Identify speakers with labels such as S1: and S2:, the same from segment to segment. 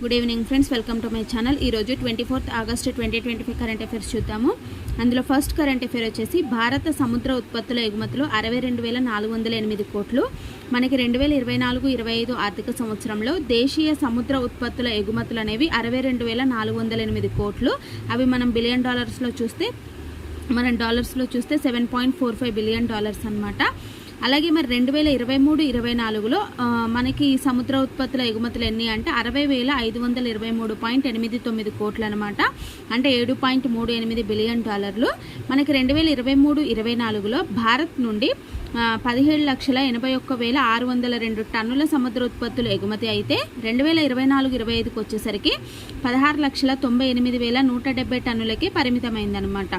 S1: Good evening friends welcome to my channel ఈరోజు twenty fourth August twenty twenty five current affairs చూద్దాము. అందులో first current affair వచ్చేసి భారత సముద్ర ఉత్పత్తుల ఎగుమతులు అరవై రెండు వేల నాలుగు వందల ఎనిమిది కోట్లు. మనకి రెండు వేల ఇరవై నాలుగు ఇరవై ఐదు ఆర్థిక సంవత్సరంలో దేశీయ సముద్ర ఉత్పత్తుల ఎగుమతులు అనేవి అరవై రెండు వేల నాలుగు వందల ఎనిమిది కోట్లు. అవి మనం బిలియన్ డాలర్స్లో చూస్తే మనం డాలర్స్లో చూస్తే seven point four five billion dollars అనమాట అలాగే మరి రెండు వేల ఇరవై మూడు ఇరవై నాలుగులో మనకి సముద్ర ఉత్పత్తుల ఎగుమతులు ఎన్ని అంటే అరవై వేల ఐదు వందల ఇరవై మూడు పాయింట్ ఎనిమిది తొమ్మిది కోట్లు అనమాట అంటే ఏడు పాయింట్ మూడు ఎనిమిది బిలియన్ డాలర్లు. మనకి రెండు వేల ఇరవై మూడు ఇరవై నాలుగులో భారత్ నుండి పదిహేడు లక్షల ఎనభై ఒక్క వేల ఆరు వందల రెండు టన్నుల సముద్ర ఉత్పత్తులు ఎగుమతి అయితే రెండు వేల ఇరవై నాలుగు ఇరవై ఐదుకి వచ్చేసరికి పదహారు లక్షల తొంభై ఎనిమిది వేల నూట డెబ్బై టన్నులకే పరిమితమైందనమాట.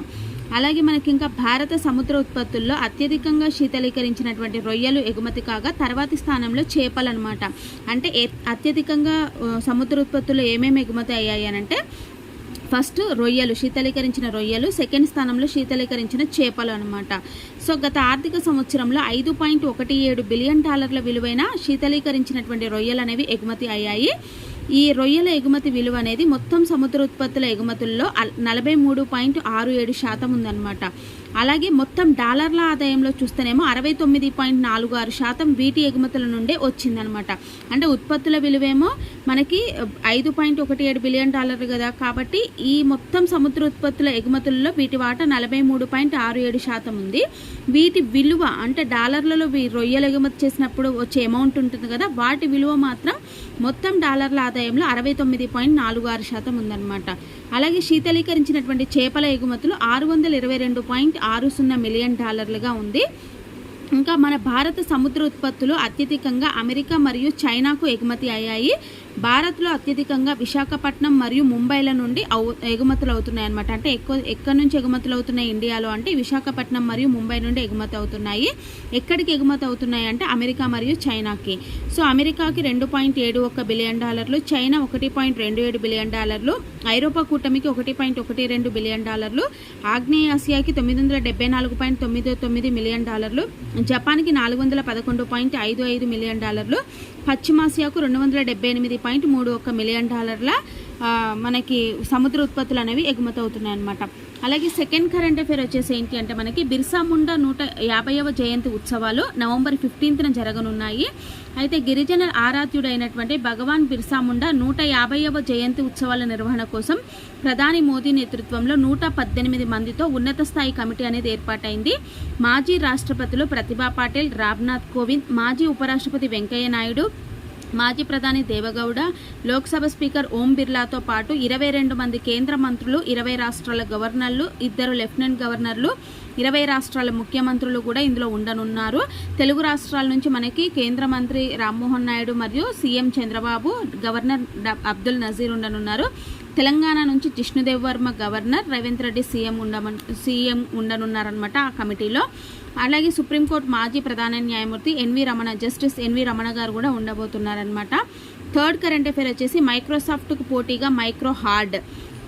S1: అలాగే మనకి ఇంకా భారత సముద్ర ఉత్పత్తుల్లో అత్యధికంగా శీతలీకరించినటువంటి రొయ్యలు ఎగుమతి కాగా తర్వాతి స్థానంలో చేపలు అనమాట అంటే అత్యధికంగా సముద్ర ఉత్పత్తుల్లో ఏమేమి ఎగుమతి అయ్యాయి అంటే ఫస్ట్ రొయ్యలు శీతలీకరించిన రొయ్యలు సెకండ్ స్థానంలో శీతలీకరించిన చేపలు అనమాట సో గత ఆర్థిక సంవత్సరంలో ఐదు పాయింట్ ఒకటి ఏడు బిలియన్ డాలర్ల విలువైన శీతలీకరించినటువంటి రొయ్యలు అనేవి ఎగుమతి అయ్యాయి. ఈ రొయ్యల ఎగుమతి విలువ అనేది మొత్తం సముద్ర ఉత్పత్తుల ఎగుమతుల్లో నలభై మూడు పాయింట్ ఆరు ఏడు శాతం ఉందన్నమాట. అలాగే మొత్తం డాలర్ల ఆదాయంలో చూస్తేనేమో అరవై తొమ్మిది పాయింట్ నాలుగు ఆరు శాతం వీటి ఎగుమతుల నుండే వచ్చిందనమాట అంటే ఉత్పత్తుల విలువేమో మనకి ఐదు పాయింట్ ఒకటి ఏడు బిలియన్ డాలర్లు కదా. కాబట్టి ఈ మొత్తం సముద్ర ఉత్పత్తుల ఎగుమతుల్లో వీటి వాటా నలభై మూడు పాయింట్ ఆరు ఏడు శాతం ఉంది. వీటి విలువ అంటే డాలర్లలో రొయ్యలు ఎగుమతి చేసినప్పుడు వచ్చే అమౌంట్ ఉంటుంది కదా. వాటి విలువ మాత్రం మొత్తం డాలర్ల ఆదాయంలో అరవై తొమ్మిది పాయింట్ నాలుగు ఆరు శాతం ఉందన్నమాట. అలాగే శీతలీకరించినటువంటి చేపల ఎగుమతులు ఆరు వందల ఇరవై రెండు పాయింట్ ఆరు సున్నా మిలియన్ డాలర్లుగా ఉంది. ఇంకా మన భారత సముద్ర ఉత్పత్తులు అత్యధికంగా అమెరికా మరియు చైనాకు ఎగుమతి అయ్యాయి. భారత్లో అత్యధికంగా విశాఖపట్నం మరియు ముంబైల నుండి అవు ఎగుమతులు అవుతున్నాయి అనమాట అంటే ఎక్కువ ఎక్కడి నుంచి ఎగుమతులు అవుతున్నాయి ఇండియాలో అంటే విశాఖపట్నం మరియు ముంబై నుండి ఎగుమతి అవుతున్నాయి ఎక్కడికి ఎగుమతి అవుతున్నాయి అంటే అమెరికా మరియు చైనాకి. సో అమెరికాకి రెండు పాయింట్ ఏడు ఒక బిలియన్ డాలర్లు చైనా ఒకటి పాయింట్ రెండు ఏడు బిలియన్ డాలర్లు ఐరోపా కూటమికి ఒకటి పాయింట్ ఒకటి రెండు బిలియన్ డాలర్లు ఆగ్నేయాసియాకి తొమ్మిది వందల డెబ్బై నాలుగు పాయింట్ తొమ్మిది తొమ్మిది మిలియన్ డాలర్లు జపాన్కి నాలుగు వందల పదకొండు పాయింట్ ఐదు ఐదు మిలియన్ డాలర్లు పశ్చిమాసియాకు రెండు వందల డెబ్బై ఎనిమిది పాయింట్ మూడు ఒక మిలియన్ డాలర్ల మనకి సముద్ర ఉత్పత్తులు అనేవి ఎగుమతి అవుతున్నాయి అనమాట అలాగే సెకండ్ కరెంట్ అఫేర్ వచ్చేసి ఏంటి అంటే మనకి బిర్సా ముండా నూట యాభైవ జయంతి ఉత్సవాలు నవంబర్ ఫిఫ్టీన్త్న జరగనున్నాయి. అయితే గిరిజన ఆరాధ్యుడైనటువంటి భగవాన్ బిర్సా ముండా నూట యాభైవ జయంతి ఉత్సవాల నిర్వహణ కోసం ప్రధాని మోదీ నేతృత్వంలో నూట పద్దెనిమిది మందితో ఉన్నత స్థాయి కమిటీ అనేది ఏర్పాటైంది. మాజీ రాష్ట్రపతులు ప్రతిభా పాటిల్ రామ్నాథ్ కోవింద్ మాజీ ఉపరాష్ట్రపతి వెంకయ్య నాయుడు మాజీ ప్రధాని దేవగౌడ లోక్సభ స్పీకర్ ఓం బిర్లాతో పాటు ఇరవై రెండు మంది కేంద్ర మంత్రులు ఇరవై రాష్ట్రాల గవర్నర్లు ఇద్దరు లెఫ్టినెంట్ గవర్నర్లు ఇరవై రాష్ట్రాల ముఖ్యమంత్రులు కూడా ఇందులో ఉండనున్నారు. తెలుగు రాష్ట్రాల నుంచి మనకి కేంద్ర మంత్రి రామ్మోహన్ నాయుడు మరియు సీఎం చంద్రబాబు గవర్నర్ అబ్దుల్ నజీర్ ఉండనున్నారు. తెలంగాణ నుంచి జిష్ణుదేవ్ వర్మ గవర్నర్ రేవంత్ రెడ్డి సీఎం ఉండమన్ సీఎం ఉండనున్నారనమాట ఆ కమిటీలో. అలాగే సుప్రీంకోర్టు మాజీ ప్రధాన న్యాయమూర్తి N V Ramana justice N V Ramana garu కూడా ఉండబోతున్నారనమాట థర్డ్ కరెంట్ అఫేర్ వచ్చేసి మైక్రోసాఫ్ట్కు పోటీగా మైక్రో హార్డ్.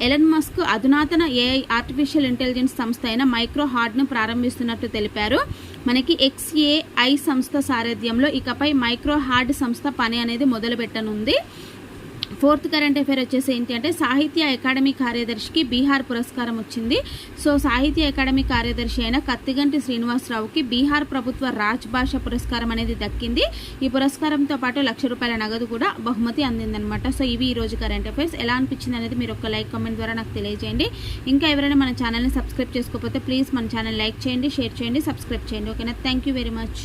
S1: ఎలన్ మస్క్ అధునాతన ఏఐ ఆర్టిఫిషియల్ ఇంటెలిజెన్స్ సంస్థ అయిన మైక్రో హార్డ్ను ప్రారంభిస్తున్నట్టు తెలిపారు. మనకి ఎక్స్ఏఐ సంస్థ సారథ్యంలో ఇకపై మైక్రో హార్డ్ సంస్థ పని అనేది మొదలుపెట్టనుంది. ఫోర్త్ కరెంట్ అఫేర్ వచ్చేసి ఏంటి అంటే సాహిత్య అకాడమీ కార్యదర్శికి బీహార్ పురస్కారం వచ్చింది. సో సాహిత్య అకాడమీ కార్యదర్శి అయిన కత్తిగంటి శ్రీనివాసరావుకి బీహార్ ప్రభుత్వ రాజ్భాష పురస్కారం అనేది దక్కింది. ఈ పురస్కారంతో పాటు లక్ష రూపాయల నగదు కూడా బహుమతి అందిందనమాట సో ఇవి ఈ రోజు కరెంట్ అఫైర్స్. ఎలా అనిపించింది అనేది మీరు ఒక లైక్ కామెంట్ ద్వారా నాకు తెలియజేయండి. ఇంకా ఎవరైనా మన ఛానల్ని సబ్స్క్రైబ్ చేసుకోకపోతే ప్లీజ్ మన ఛానల్ లైక్ చేయండి షేర్ చేయండి సబ్స్క్రైబ్ చేయండి. ఓకేనా? Thank you very much.